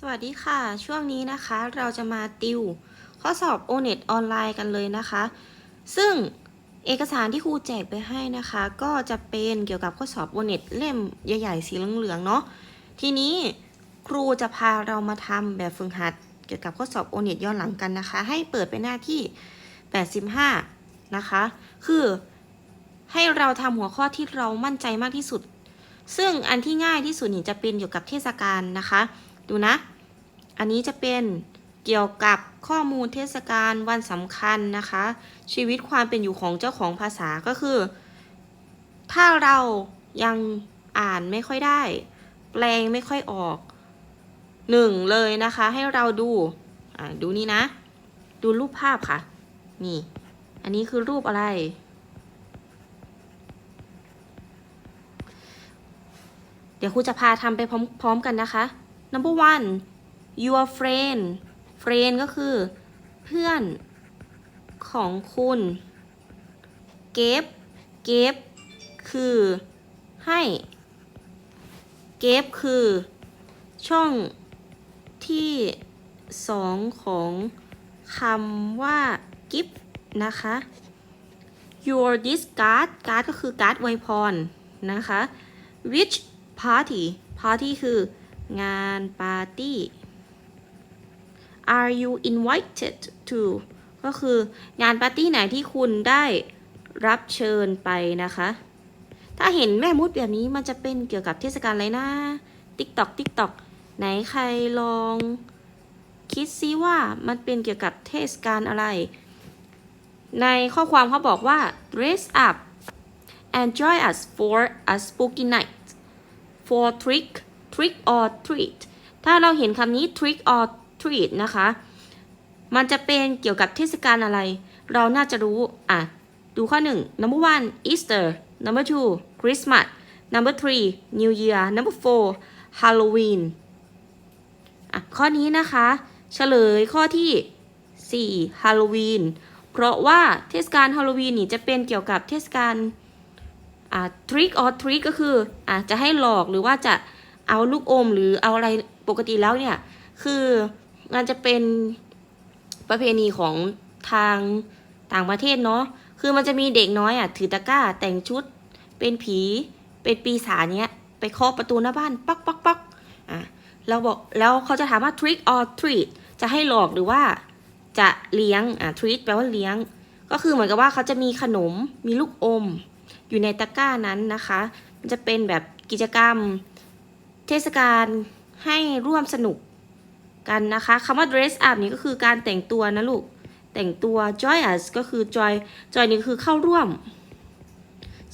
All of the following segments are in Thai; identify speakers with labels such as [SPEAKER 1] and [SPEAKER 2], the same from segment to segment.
[SPEAKER 1] สวัสดีค่ะ ช่วงนี้นะคะเราจะมาติว ข้อสอบ O-NET ออนไลน์กันเลยนะคะ ซึ่งเอกสารที่ครูแจกไปให้นะคะ ก็จะเป็นเกี่ยวกับข้อสอบ O-NET เล่มใหญ่ๆสีเหลืองๆเนาะทีนี้ครูจะพาเรามาทำแบบฝึกหัด เกี่ยวกับข้อสอบ O-NET ย้อนหลังกันนะคะ ให้เปิดไปหน้าที่ 85 นะคะ คือให้เราทำหัวข้อที่เรามั่นใจมากที่สุด ซึ่งอันที่ง่ายที่สุดนี่จะเป็นเกี่ยวกับเทศกาลนะคะ ดูนะ อันนี้จะเป็นเกี่ยวกับข้อมูลเทศกาลวันสำคัญนะคะ ชีวิตความเป็นอยู่ของเจ้าของภาษาก็คือ ถ้าเรายังอ่านไม่ค่อยได้ แปลงไม่ค่อยออกหนึ่งเลยนะคะ ให้เราดูดูนี่นะ ดูรูปภาพค่ะ นี่ อันนี้คือรูปอะไร เดี๋ยวครูจะพาทำไปพร้อมๆกันนะคะ number one your friend friend ก็คือ เพื่อนของคุณ gave gave คือ ให้ gave คือ ช่องที่สองของคำว่า gift นะคะ your this card card ก็คือการ์ดไวพรนะคะ which party party คือ งานปาร์ตี้ are you invited to ก็คืองานปาร์ตี้ไหนที่คุณได้รับเชิญไปนะคะ ถ้าเห็นแม่มุดแบบนี้มันจะเป็นเกี่ยวกับเทศกาลอะไรนะ TikTok TikTok ไหนใครลองคิดซิว่ามันเป็นเกี่ยวกับเทศกาลอะไร ในข้อความเขาบอกว่า dress up and join us for a spooky night for trick trick or treat ถ้าเราเห็นคำนี้ trick or treat นะคะ มันจะเป็นเกี่ยวกับเทศกาลอะไร เราน่าจะรู้ อะ ดูข้อหนึ่ง number one Easter number two Christmas number three New Year number four Halloween อะ ข้อนี้นะคะเฉลยข้อที่ 4 Halloween เพราะว่าเทศกาลฮาโลวีนนี่จะเป็นเกี่ยวกับเทศกาลอ่า trick or treat ก็คืออะจะให้หลอกหรือว่าจะ เอาลูกอมหรือเอาอะไรปกติแล้วเนี่ย คือมันจะเป็นประเพณีของทางต่างประเทศเนาะคือมันจะมีเด็กน้อยอะถือตะกร้าแต่งชุด เป็นผีเป็นปีศาจเนี้ยไปเคาะประตูหน้าบ้านป๊อกป๊อกป๊อกอะเราบอกแล้วเขาจะถามว่า trick or treat จะให้หลอกหรือว่าจะเลี้ยงอะ treat แปลว่าเลี้ยง ก็คือเหมือนกับว่าเขาจะมีขนมมีลูกอม อยู่ในตะกร้านั้นนะคะ มันจะเป็นแบบกิจกรรม เทศกาลให้ร่วมสนุกกันนะคะคำว่า dress up นี่ก็คือการแต่งตัวนะลูก แต่งตัว joyous ก็คือ joy joy นี่คือเข้าร่วม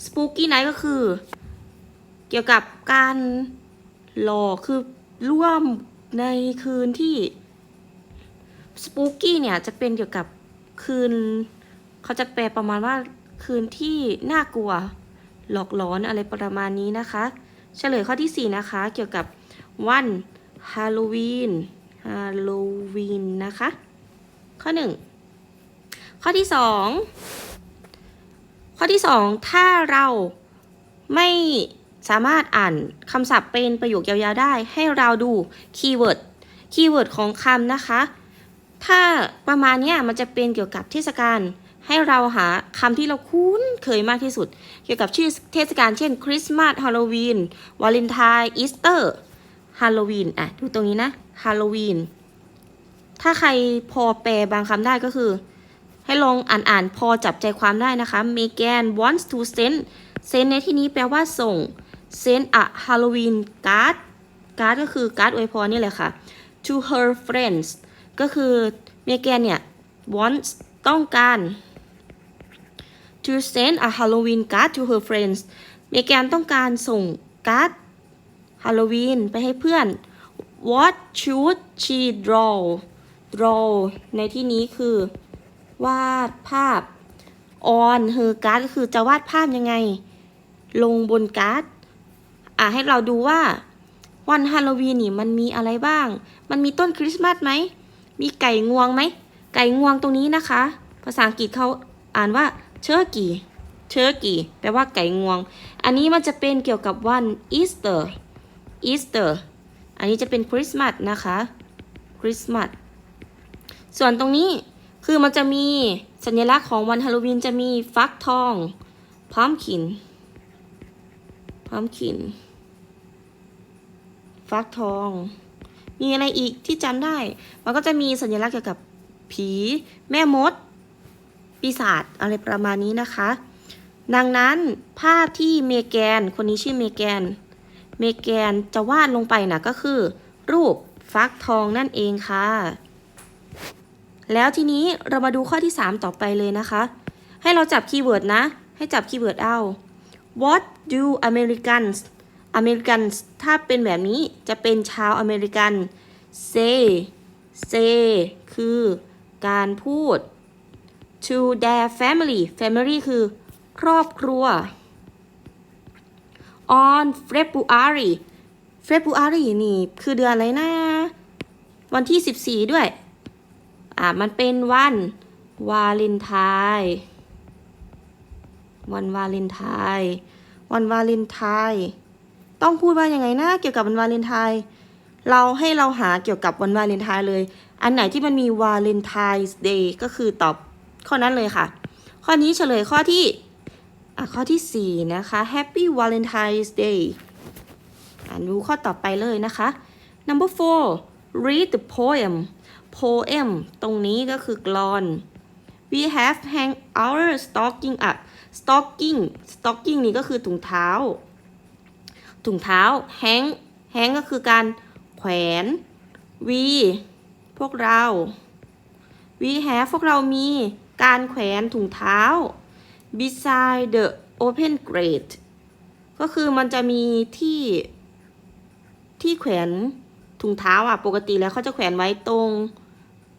[SPEAKER 1] spooky night ก็คือ เกี่ยวกับการหลอกคือร่วมในคืนที่ spooky เนี่ยจะเป็นเกี่ยวกับคืน เขาจะแปลประมาณว่าคืนที่น่ากลัว หลอกหลอนอะไรประมาณนี้นะคะ เฉลยข้อที่ 4 นะคะ เกี่ยวกับวันฮาโลวีนฮาโลวีนนะคะ ข้อ 1 ข้อที่ 2 ข้อที่ 2 ถ้าเราไม่สามารถอ่านคำศัพท์เป็นประโยคยาวๆได้ ให้เราดูคีย์เวิร์ดคีย์เวิร์ดของคำนะคะ ถ้าประมาณนี้มันจะเป็นเกี่ยวกับเทศกาล ให้เราหาคำที่เราคุ้นเคยมากที่สุด เกี่ยวกับชื่อเทศกาลเช่นคริสต์มาสฮาโลวีนวาเลนไทน์อีสเตอร์ฮาโลวีนอะดูตรงนี้นะฮาโลวีนถ้าใครพอแปลบางคำได้ก็คือ ให้ลองอ่านอ่านๆพอจับใจความได้นะคะ Megan wants to send send ในที่นี้แปลว่าส่ง send a Halloween card card ก็คือการ์ดอวยพรนี่แหละค่ะ to her friends ก็คือเมแกนเนี่ย wants ต้องการ to send a Halloween card to her friends เมแกนต้องการส่งการ์ดฮาโลวีนไปให้เพื่อน what should she draw draw ในที่นี้คือ วาดภาพ on her card ก็คือจะวาดภาพยังไง ลงบนการ์ดอะให้เราดูว่า วันฮาโลวีนนี่มันมีอะไรบ้าง มันมีต้นคริสต์มาสไหม มีไก่งวงไหม ไก่งวงตรงนี้นะคะ ภาษาอังกฤษเขาอ่านว่า เชอร์กีเชอร์กีแปลว่าไก่งวง อันนี้มันจะเป็นเกี่ยวกับวันอีสเตอร์อีสเตอร์อันอันนี้จะเป็นคริสต์มาสนะคะคริสต์มาสส่วนตรงนี้คือมันจะมีสัญลักษณ์ของวันฮาโลวีนจะมีฟักทองพร้อมขินพร้อมขิน ฟักทอง มีอะไรอีกที่จำได้ มันก็จะมีสัญลักษณ์เกี่ยวกับผี แม่มด ปีศาจอะไรประมาณนี้นะคะ ดังนั้นภาพที่เมแกน คนนี้ชื่อเมแกน เมแกนจะวาดลงไปนะก็คือ รูปฟักทองนั่นเองค่ะ แล้วทีนี้เรามาดูข้อที่ 3 ต่อไปเลยนะคะ ให้เราจับคีย์เวิร์ดนะ ให้จับคีย์เวิร์ดเอา What do Americans Americans ถ้าเป็นแบบนี้จะเป็นชาวอเมริกัน say say คือการพูด to their family family คือครอบครัว on February February นี่คือเดือนอะไรนะ วันที่ 14 ด้วย อ่ามันเป็นวันวาเลนไทน์วันวาเลนไทน์วันวาเลนไทน์ต้องพูดว่ายังไงนะเกี่ยวกับวันวาเลนไทน์เราให้เราหาเกี่ยวกับวันวาเลนไทน์เลย อันไหนที่มันมีวาเลนไทน์เดย์ก็คือตอบ ข้อนั้นเลยค่ะ ข้อนี้เฉลยข้อที่ข้อที่ 4 นะคะ Happy Valentine's Day อ่านดูข้อต่อไปเลยนะคะ number four read the poem poem ตรงนี้ก็คือกลอน we have hang our stocking up stocking stocking นี่ก็คือถุงเท้า ถุงเท้า hang hang ก็คือการแขวน we พวกเรา we have พวกเรามี การแขวนถุงเท้า beside the open grate ก็คือมันจะมีที่ที่แขวนถุงเท้าอะ ปกติแล้วเขาจะแขวนไว้ตรง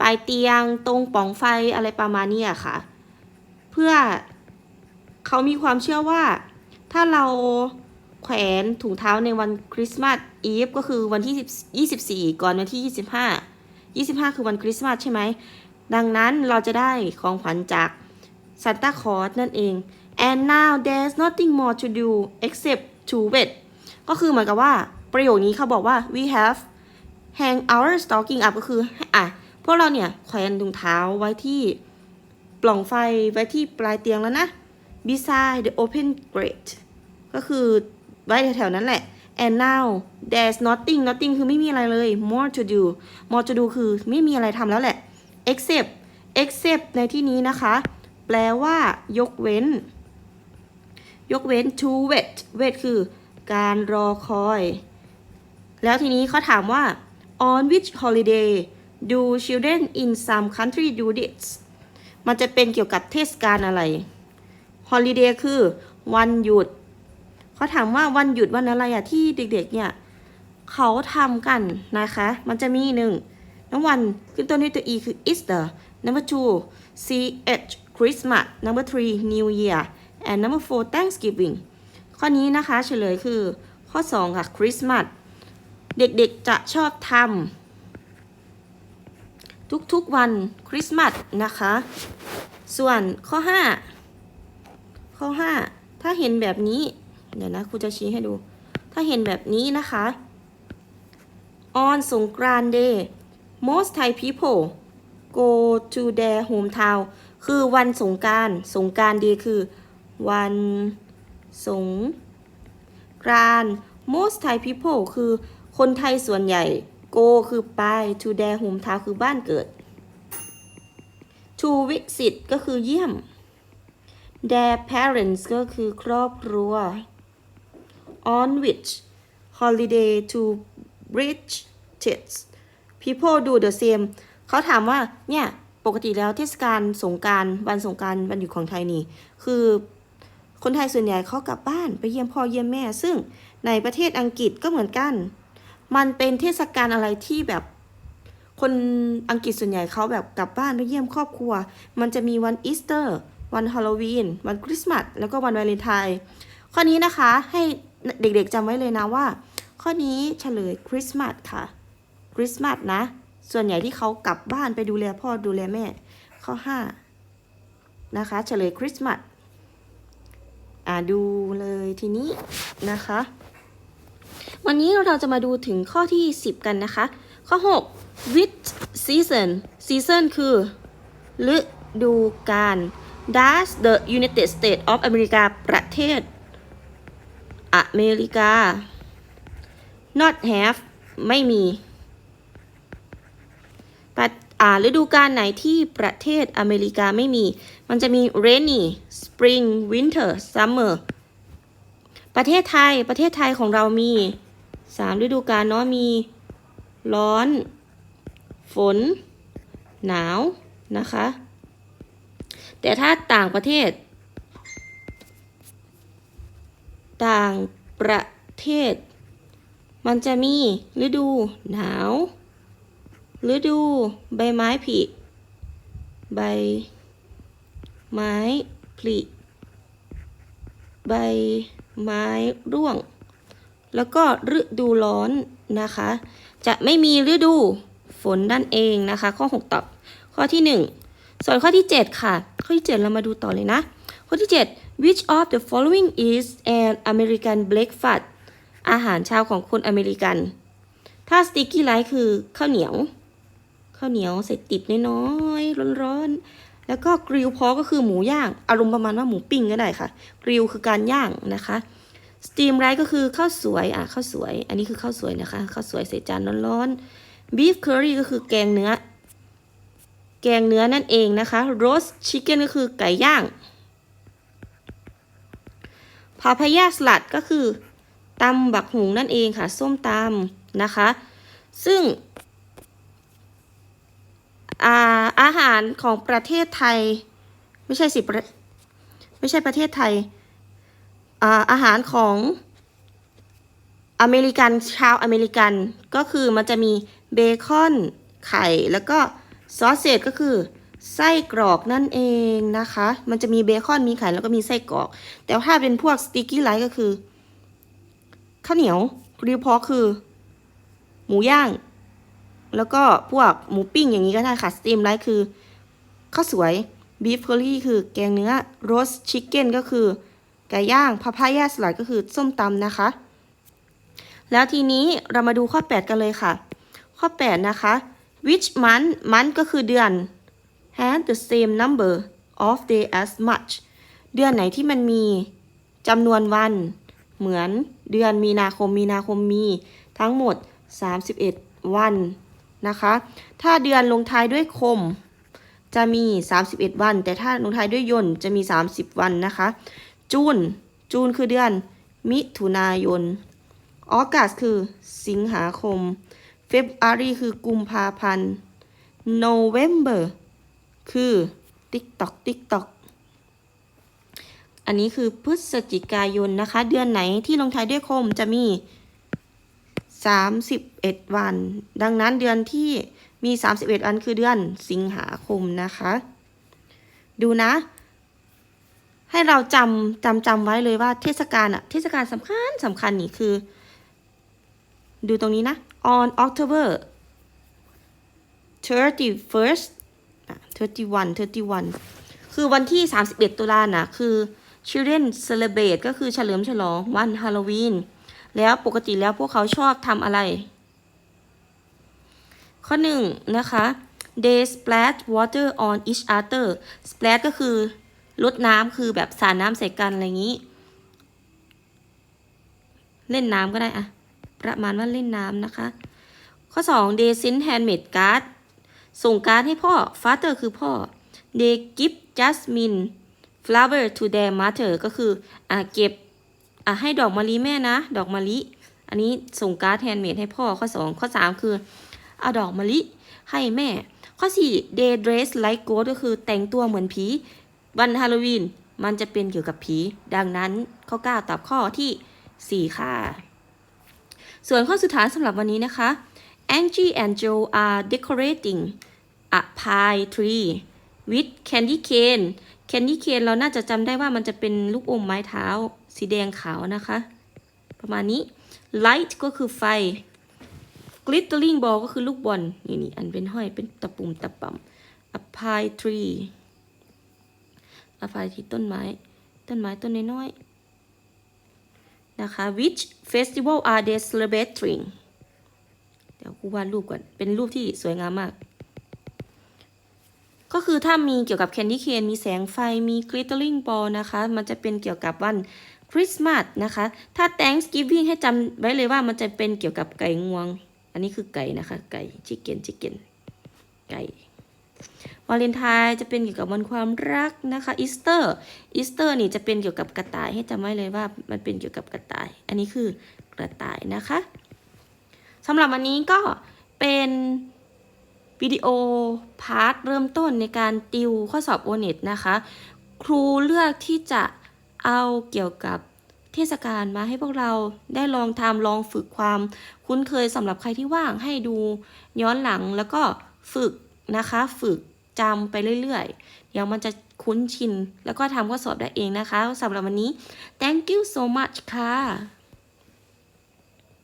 [SPEAKER 1] ปลายเตียงตรงปล่องไฟอะไรประมาณนี้ค่ะ เพื่อเขามีความเชื่อว่า ถ้าเราแขวนถุงเท้าในวันคริสต์มาสอีฟก็คือวันที่ 24 ก่อนวันที่ 25 25 คือวันคริสต์มาสใช่ไหม ดังนั้นเราจะได้ของขวัญจากซานตาคลอสนั่นเอง and now there's nothing more to do except to wait ก็คือเหมือนกับว่าประโยคนี้เขาบอกว่า we have hang our stocking up ก็คืออะพวกเราเนี่ยแขวนถุงเท้าไว้ที่ปล่องไฟไว้ที่ปลายเตียงแล้วนะ beside the open grate ก็คือไว้แถวๆนั้นแหละ and now there's nothing nothing คือไม่มีอะไรเลย more to do more to do คือไม่มีอะไรทำแล้วแหละ except except ในที่นี้นะคะ แปลว่ายกเว้น ยกเว้น to wait wait คือการรอคอย แล้วทีนี้เขาถามว่า on which holiday do children in some country do this มันจะเป็นเกี่ยวกับเทศกาลอะไร holiday คือวันหยุด เขาถามว่าวันหยุดวันอะไรอะที่เด็กๆเนี่ย เขาทำกันนะคะ มันจะมีหนึ่ง น้ำวันขึ้นต้นด้วยตัว e คือ Easter number two c h Christmas number three New Year and number four Thanksgiving ข้อนี้นะคะเฉลยคือข้อ 2 ค่ะ Christmas เด็กๆจะชอบทำทุกๆวันคริสต์มาสนะคะ ส่วนข้อ 5 ข้อ 5 ถ้าเห็นแบบนี้ เดี๋ยวนะครูจะชี้ให้ดู ถ้าเห็นแบบนี้นะคะ on สงกรานต์ day most Thai people go to their hometown คือวันสงการสงการ day คือ วันสงกราน most Thai people คือคนไทยส่วนใหญ่ go คือไป to their hometown คือบ้านเกิด to visit ก็คือเยี่ยม their parents ก็คือครอบครัว on which holiday to bridge tits people do the same เขาถามว่าเนี่ยปกติแล้วเทศกาลสงการวันสงการวันหยุดของไทยนี่ คือคนไทยส่วนใหญ่เขากลับบ้านไปเยี่ยมพ่อเยี่ยมแม่ ซึ่งในประเทศอังกฤษก็เหมือนกัน มันเป็นเทศกาลอะไรที่แบบคนอังกฤษส่วนใหญ่เขาแบบกลับบ้านไปเยี่ยมครอบครัว มันจะมีวันอีสเตอร์ วันฮาโลวีน วันคริสต์มาส แล้วก็วันวาเลนไทน์ข้อนี้นะคะให้เด็กๆจำไว้เลยนะว่า ข้อนี้เฉลยคริสต์มาสค่ะ คริสต์มาสนะ ส่วนใหญ่ที่เขากลับบ้านไปดูแลพ่อดูแลแม่ ข้อ5นะคะเฉลยคริสต์มาสอ่าดูเลยทีนี้นะคะ วันนี้เราจะมาดูถึงข้อที่ 10 กันนะคะ ข้อ 6 which season season คือฤดูกาล does the United States of America ประเทศ อเมริกา not have ไม่มี ฤดูกาลไหนที่ประเทศอเมริกาไม่มี มันจะมี rainy spring winter summer ประเทศไทย ประเทศไทยของเรามีสามฤดูกาลเนาะ มี ร้อน ฝน หนาว นะคะ แต่ถ้าต่างประเทศ ต่างประเทศ มันจะมีฤดูหนาว ฤดู ใบไม้ผลิใบ ไม้ผลิใบไม้ร่วง แล้วก็ฤดูร้อนนะคะ จะไม่มีฤดูฝนนั่นเองนะคะ ข้อ 6ตอบข้อที่ 1 ส่วนข้อที่ 7 ค่ะ ข้อที่ 7 เรามาดูต่อเลยนะ ข้อที่ 7 which of the following is an American breakfast อาหารเช้าของคนอเมริกัน ถ้า sticky rice คือข้าวเหนียว ข้าวเหนียวใส่ติดน้อยๆร้อนๆ แล้วก็กริลพอก็คือหมูย่าง อารมณ์ประมาณว่าหมูปิ้งก็ได้ค่ะ กริลคือการย่างนะคะสตีมไรก็คือข้าวสวยอะข้าวสวย อันนี้คือข้าวสวยนะคะข้าวสวยใส่จานร้อนๆบีฟเคอรี่ก็คือแกงเนื้อ แกงเนื้อนั่นเองนะคะโรสชิคเก้นก็คือไก่ย่างพาพายาสลัดก็คือตำบักหุงนั่นเองค่ะ ส้มตำนะคะ ซึ่ง อาอาหารของประเทศไทย ไม่ใช่สิไม่ใช่ประเทศไทยอาอาหารของอเมริกันชาวอเมริกันก็คือมันจะมีเบคอนไข่แล้วก็ซอสเซจก็คือไส้กรอกนั่นเองนะคะ มันจะมีเบคอนมีไข่แล้วก็มีไส้กรอก แต่ถ้าเป็นพวกสติกกี้ไลท์ก็คือข้าวเหนียวกริลพอคือ หมูย่าง แล้วก็พวกหมูปิ้งอย่างนี้ก็ได้ค่ะสตีมไรซ์คือข้าวสวยบีฟเคอรี่คือแกงเนื้อโรสชิคเก้นก็คือไก่ย่างพาพายาสลัดก็คือส้มตำนะคะ แล้วทีนี้เรามาดูข้อ 8 กันเลยค่ะ ข้อ 8 นะคะ which month month ก็คือเดือน had the same number of day as much เดือนไหนที่มันมีจำนวนวัน เหมือนเดือนมีนาคมมีนาคมมีทั้งหมด 31 วัน นะคะ ถ้าเดือนลงท้ายด้วยคมจะมี 31 วัน แต่ถ้าลงท้ายด้วยยนจะมี 30 วันนะคะ จูน จูนคือเดือน มิถุนายน ออกัสคือสิงหาคม เฟบรุรีคือกุมภาพันธ์ โนเวมเบอร์คือติ๊กตอกติ๊กตอกอันนี้คือพฤศจิกายนนะคะ เดือนไหนที่ลงท้ายด้วยคมจะมี 31 วัน ดังนั้นเดือนที่มี 31 วันคือเดือนสิงหาคมนะคะ ดูนะ ให้เราจำจำจำไว้เลยว่าเทศกาลอะเทศกาลสำคัญสำคัญนี่คือ ดูตรงนี้นะ on October 31st 31 31 คือวันที่ 31 ตุลาน่ะคือ children celebrate ก็คือเฉลิมฉลองวันฮาโลวีน แล้วปกติแล้วพวกเขาชอบทำอะไร ข้อหนึ่งนะคะ they splash water on each other splash ก็คือลดน้ำคือแบบสาดน้ำใส่กันอะไรอย่างนี้ เล่นน้ำก็ได้อะประมาณว่าเล่นน้ำนะคะ ข้อ 2 they send handmade card ส่งการ์ดให้พ่อ father คือพ่อ they give jasmine flower to their mother ก็คืออเก็บ อ่าให้ดอกมะลิแม่นะ ดอกมะลิ อันนี้ส่งการ์ดแฮนด์เมดให้พ่อข้อ 2 ข้อ 3 คือเอาดอกมะลิให้แม่ ข้อ4 they dress like ghost ก็คือแต่งตัวเหมือนผี วันฮาโลวีนมันจะเป็นเกี่ยวกับผี ดังนั้นข้อ 9 ตอบข้อที่ 4 ค่ะ ส่วนข้อสุดท้ายสำหรับวันนี้นะคะ Angie and Joe are decorating a pie tree with candy cane candy cane เราน่าจะจำได้ว่ามันจะเป็นลูกอมไม้เท้า สีแดงขาวนะคะ ประมาณนี้ light ก็คือไฟ glittering ball ก็คือลูกบอลนี่นี่อันเป็นห้อยเป็นตะปุ่มตะป่ำ a pine tree a pine ที่ต้นไม้ ต้นไม้ต้นน้อยๆนะคะ which festival are they celebrating เดี๋ยวกูวาดรูปก่อน เป็นรูปที่สวยงามมาก ก็คือถ้ามีเกี่ยวกับแคนดี้เคนมีแสงไฟมี glittering ball นะคะ มันจะเป็นเกี่ยวกับวัน คริสต์มาสนะคะ ถ้า Thanksgiving ให้จำไว้เลยว่ามันจะเป็นเกี่ยวกับไก่งวง อันนี้คือไก่นะคะ ไก่ chicken chicken ไก่วาเลนไทน์จะเป็นเกี่ยวกับวันความรักนะคะอีสเตอร์อีสเตอร์นี่จะเป็นเกี่ยวกับกระต่ายให้จำไว้เลยว่ามันเป็นเกี่ยวกับกระต่าย อันนี้คือกระต่ายนะคะสำหรับวันนี้ก็เป็นวิดีโอพาร์ทเริ่มต้นในการติวข้อสอบโอเน็ตนะคะ ครูเลือกที่จะ เอาเกี่ยวกับเทศกาลมาให้พวกเราได้ลองทำลองฝึกความคุ้นเคยสำหรับใครที่ว่างให้ดูย้อนหลังแล้วก็ฝึกนะคะ ฝึกจำไปเรื่อยๆ เดี๋ยวมันจะคุ้นชิน แล้วก็ทำข้อสอบได้เองนะคะสำหรับวันนี้ thank you so much ค่ะ